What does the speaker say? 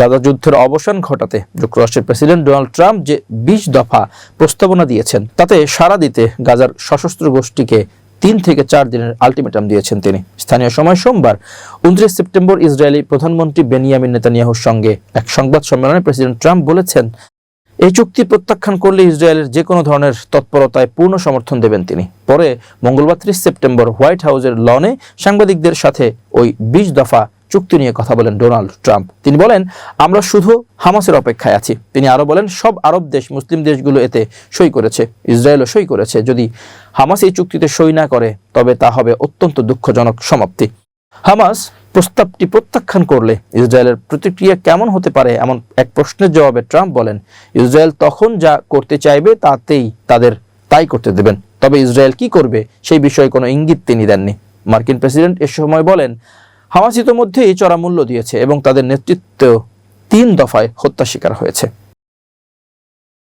গাজা যুদ্ধের অবসান ঘটাতে যুক্তরাষ্ট্রের প্রেসিডেন্ট ডোনাল্ড ট্রাম্প যে বিশ দফা প্রস্তাবনা দিয়েছেন, তাতে সাড়া দিতে গাজার সশস্ত্র গোষ্ঠীকে তিন থেকে চার দিনের আলটিমেটাম দিয়েছেন তিনি। স্থানীয় সময় সোমবার উনত্রিশ সেপ্টেম্বর ইসরায়েলি প্রধানমন্ত্রী বেনিয়ামিন নেতানিয়াহুর সঙ্গে এক সংবাদ সম্মেলনে প্রেসিডেন্ট ট্রাম্প বলেছেন, এই চুক্তি প্রত্যাখ্যান করলে ইসরায়েলের যে কোনো ধরনের তৎপরতায় পূর্ণ সমর্থন দেবেন তিনি। পরে মঙ্গলবার ত্রিশ সেপ্টেম্বর হোয়াইট হাউসের লনে সাংবাদিকদের সাথে ওই বিশ দফা চুক্তি নিয়ে কথা বলেন ডোনাল্ড ট্রাম্প। তিনি বলেন, আমরা শুধু হামাসের অপেক্ষায় আছি। তিনি আরও বলেন, সব আরব দেশ, মুসলিম দেশগুলো এতে সই করেছে, ইসরায়েলও সই করেছে। যদি হামাস এই চুক্তিতে সই না করে, তবে তা হবে অত্যন্ত দুঃখজনক সমাপ্তি। হামাস প্রস্তাবটি প্রত্যাখ্যান করলে ইসরায়েলের প্রতিক্রিয়া কেমন হতে পারে এমন এক প্রশ্নের জবাবে ট্রাম্প বলেন, ইসরায়েল তখন যা করতে চাইবে তাতেই তাদের তাই করতে দেবেন। তবে ইসরায়েল কি করবে সেই বিষয়ে কোনো ইঙ্গিত তিনি দেননি। মার্কিন প্রেসিডেন্ট এ সময় বলেন হামাস ইতোমধ্যেই চড়া মূল্য দিয়েছে এবং তাদের নেতৃত্ব তিন দফায় হত্যা শিকার হয়েছে।